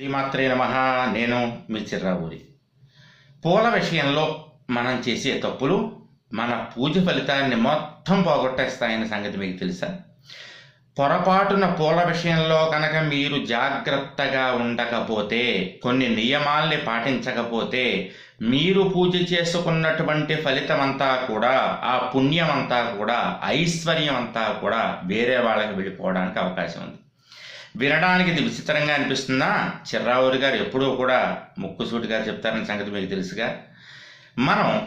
శ్రీమాత్రే నమ. నేను మీ చిర్రావూరి పూల విషయంలో మనం చేసే తప్పులు మన పూజ ఫలితాన్ని మొత్తం పోగొట్టేస్తాయన్న సంగతి మీకు తెలుసా? పొరపాటున పూల విషయంలో కనుక మీరు జాగ్రత్తగా ఉండకపోతే కొన్ని నియమాల్ని పాటించకపోతే మీరు పూజ చేసుకున్నటువంటి ఫలితం అంతా కూడా ఆ పుణ్యం అంతా కూడా ఐశ్వర్యం అంతా కూడా వేరే వాళ్ళకి వెళ్ళిపోవడానికి అవకాశం ఉంది. వినడానికి ఇది విచిత్రంగా అనిపిస్తుందా? చిర్రావూరి గారు ఎప్పుడూ కూడా ముక్కుసూటి గారు చెప్తారని సంగతి మీకు తెలుసుగా? మనం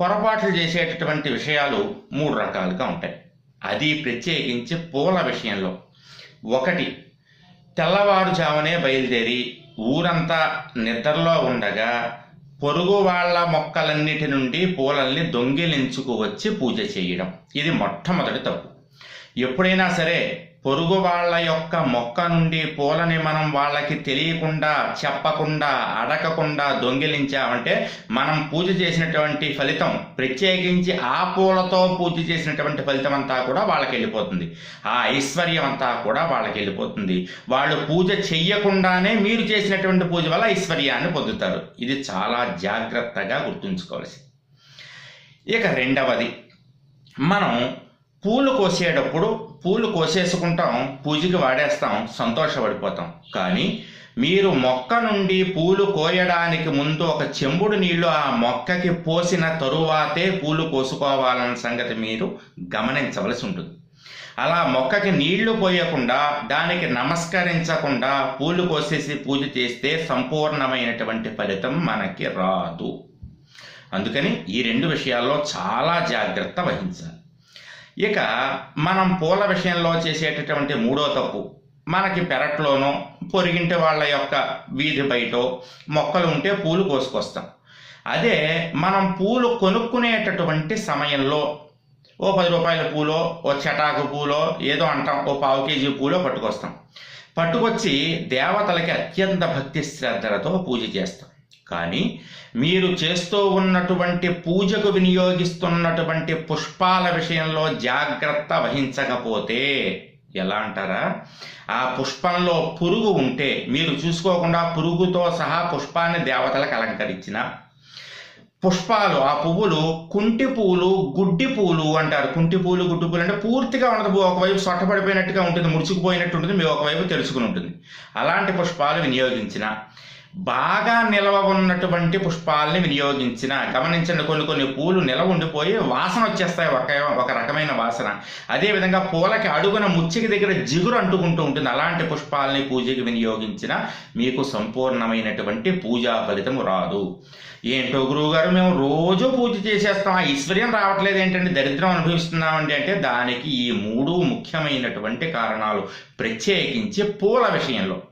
పొరపాట్లు చేసేటటువంటి విషయాలు మూడు రకాలుగా ఉంటాయి. అది ప్రత్యేకించి పూల విషయంలో. ఒకటి తెల్లవారుజామునే బయలుదేరి ఊరంతా నిద్రలో ఉండగా పొరుగు వాళ్ళ మొక్కలన్నిటి నుండి పూలల్ని దొంగిలించుకు వచ్చి పూజ చేయడం. ఇది మొట్టమొదటి తప్పు. ఎప్పుడైనా సరే పొరుగు వాళ్ళ యొక్క మొక్క నుండి పూలని మనం వాళ్ళకి తెలియకుండా చెప్పకుండా అడగకుండా దొంగిలించామంటే మనం పూజ చేసినటువంటి ఫలితం ప్రత్యేకించి ఆ పూలతో పూజ చేసినటువంటి ఫలితం అంతా కూడా వాళ్ళకి వెళ్ళిపోతుంది ఆ ఐశ్వర్యం అంతా కూడా వాళ్ళకి వెళ్ళిపోతుంది వాళ్ళు పూజ చెయ్యకుండానే మీరు చేసినటువంటి పూజ వల్ల ఐశ్వర్యాన్ని పొందుతారు. ఇది చాలా జాగ్రత్తగా గుర్తుంచుకోవాల్సి ఇక రెండవది మనం పూలు కోసేటప్పుడు పూలు కోసేసుకుంటాం పూజకి వాడేస్తాం సంతోషపడిపోతాం. కానీ మీరు మొక్క నుండి పూలు కోయడానికి ముందు ఒక చెంబుడు నీళ్ళు ఆ మొక్కకి పోసిన తరువాతే పూలు కోసుకోవాలన్న సంగతి మీరు గమనించవలసి ఉంటుంది. అలా మొక్కకి నీళ్ళు పోయకుండా దానికి నమస్కరించకుండా పూలు కోసేసి పూజ చేస్తే సంపూర్ణమైనటువంటి ఫలితం మనకి రాదు. అందుకని ఈ రెండు విషయాల్లో చాలా జాగ్రత్త వహించాలి. ఇక మనం పూల విషయంలో చేసేటటువంటి మూడో తప్పు. మనకి పెరట్లోనో పొరిగింటి వాళ్ళ యొక్క వీధి బయటో మొక్కలు ఉంటే పూలు కోసుకొస్తాం. అదే మనం పూలు కొనుక్కునేటటువంటి సమయంలో ఓ పది రూపాయల పూలో ఓ చటాకు పూలో ఏదో అంటాం ఓ పావు కేజీ పూలో పట్టుకొస్తాం. పట్టుకొచ్చి దేవతలకి అత్యంత భక్తి శ్రద్ధలతో పూజ చేస్తాం. కానీ మీరు చేస్తూ ఉన్నటువంటి పూజకు వినియోగిస్తున్నటువంటి పుష్పాల విషయంలో జాగ్రత్త వహించకపోతే ఎలా అంటారా? ఆ పుష్పంలో పురుగు ఉంటే మీరు చూసుకోకుండా పురుగుతో సహా పుష్పాన్ని దేవతలకు అలంకరించిన పుష్పాలు ఆ పువ్వులు కుంటి పూలు గుడ్డి పూలు అంటారు. కుంటి పూలు గుడ్డి పూలు అంటే పూర్తిగా ఉండదు ఒకవైపు సొట్టపడిపోయినట్టుగా ఉంటుంది ముడుచుకుపోయినట్టు ఉంటుంది మీ ఒకవైపు తెలుసుకుని ఉంటుంది. అలాంటి పుష్పాలు వినియోగించిన బాగా నిల్వ ఉన్నటువంటి పుష్పాలని వినియోగించిన గమనించండి కొన్ని కొన్ని పూలు నిలవ ఉండిపోయి వాసన వచ్చేస్తాయి ఒక ఒక రకమైన వాసన. అదేవిధంగా పూలకి అడుగున ముచ్చికి దగ్గర జిగురు అంటుకుంటూ ఉంటుంది. అలాంటి పుష్పాలని పూజకి వినియోగించిన మీకు సంపూర్ణమైనటువంటి పూజా ఫలితం రాదు. ఏంటో గురువు గారు మేము రోజు పూజ చేసేస్తాం. ఆ ఐశ్వర్యం రావట్లేదు ఏంటంటే దరిద్రం అనుభవిస్తున్నామండి అంటే దానికి ఈ మూడు ముఖ్యమైనటువంటి కారణాలు ప్రత్యేకించి పూల విషయంలో.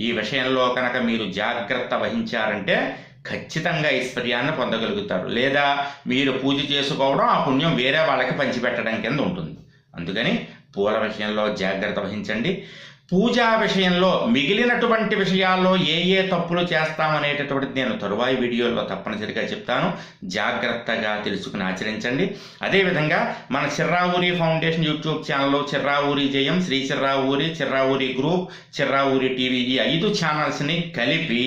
ఈ విషయంలో కనుక మీరు జాగ్రత్త వహించారంటే ఖచ్చితంగా ఐశ్వర్యాన్ని పొందగలుగుతారు. లేదా మీరు పూజ చేసుకోవడం ఆ పుణ్యం వేరే వాళ్ళకి పంచిపెట్టడం కింద ఉంటుంది. అందుకని పూల విషయంలో జాగ్రత్త వహించండి. పూజా విషయంలో మిగిలినటువంటి విషయాల్లో ఏ ఏ తప్పులు చేస్తామనేటటువంటిది నేను తరువాయి వీడియోలో తప్పనిసరిగా చెప్తాను. జాగ్రత్తగా తెలుసుకుని ఆచరించండి. అదేవిధంగా మన చిర్రావూరి ఫౌండేషన్ యూట్యూబ్ ఛానల్లో చిర్రావూరి జయం శ్రీ చిర్రావూరి చిర్రావూరి గ్రూప్ చిర్రావూరి టీవీ ఈ ఐదు ఛానల్స్ని కలిపి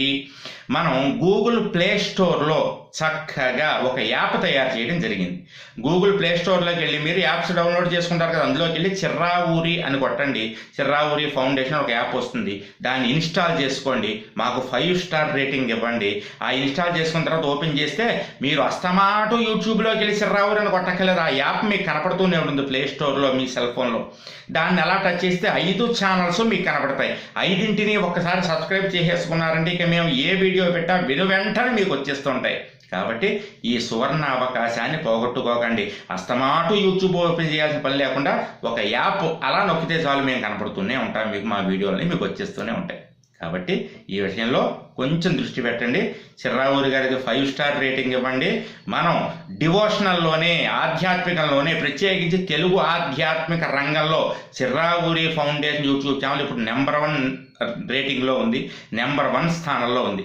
మనం గూగుల్ ప్లే స్టోర్లో చక్కగా ఒక యాప్ తయారు చేయడం జరిగింది. గూగుల్ ప్లే స్టోర్లోకి వెళ్ళి మీరు యాప్స్ డౌన్లోడ్ చేసుకుంటారు కదా అందులోకి వెళ్ళి చిర్రావూరి అని కొట్టండి. చిర్రావూరి ఫౌండేషన్ ఒక యాప్ వస్తుంది. దాన్ని ఇన్స్టాల్ చేసుకోండి. మాకు ఫైవ్ స్టార్ రేటింగ్ ఇవ్వండి. ఆ ఇన్స్టాల్ చేసుకున్న తర్వాత ఓపెన్ చేస్తే మీరు అస్తమాటు యూట్యూబ్లోకి వెళ్ళి చిర్రావూరి అని కొట్టక్కర్లేదు. ఆ యాప్ మీకు కనపడుతూనే ఉంటుంది ప్లే స్టోర్లో మీ సెల్ ఫోన్లో దాన్ని ఎలా టచ్ చేస్తే ఐదు ఛానల్స్ మీకు కనపడతాయి. ఐదింటిని ఒక్కసారి సబ్స్క్రైబ్ చేసేసుకున్నారంటే ఇక మేము ఏ వీడియో వీడియో పెట్టా విను వెంటనే మీకు వచ్చేస్తుంటాయి. కాబట్టి ఈ సువర్ణ అవకాశాన్ని పోగొట్టుకోకండి. అస్తమాటు యూట్యూబ్ ఓపెన్ చేయాల్సిన పని లేకుండా ఒక యాప్ అలా నొక్కితే చాలు మేము కనపడుతూనే ఉంటాం. మీకు మా వీడియోలని మీకు వచ్చేస్తూనే ఉంటాయి. కాబట్టి ఈ విషయంలో కొంచెం దృష్టి పెట్టండి. చిర్రావూరి గారికి ఫైవ్ స్టార్ రేటింగ్ ఇవ్వండి. మనం డివోషనల్లోనే ఆధ్యాత్మికంలోనే ప్రత్యేకించి తెలుగు ఆధ్యాత్మిక రంగంలో చిర్రావూరి ఫౌండేషన్ యూట్యూబ్ ఛానల్ ఇప్పుడు నెంబర్ వన్ రేటింగ్లో ఉంది. నెంబర్ వన్ స్థానంలో ఉంది.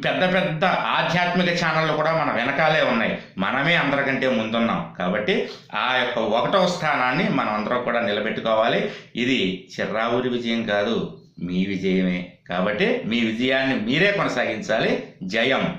పెద్ద పెద్ద ఆధ్యాత్మిక ఛానళ్ళు కూడా మన వెనకాలే ఉన్నాయి. మనమే అందరికంటే ముందున్నాం. కాబట్టి ఆ యొక్క ఒకటవ స్థానాన్ని మనం అందరం కూడా నిలబెట్టుకోవాలి. ఇది చిర్రావూరి విజయం కాదు మీ విజయమే. కాబట్టి మీ విజయాన్ని మీరే కొనసాగించాలి. జయం.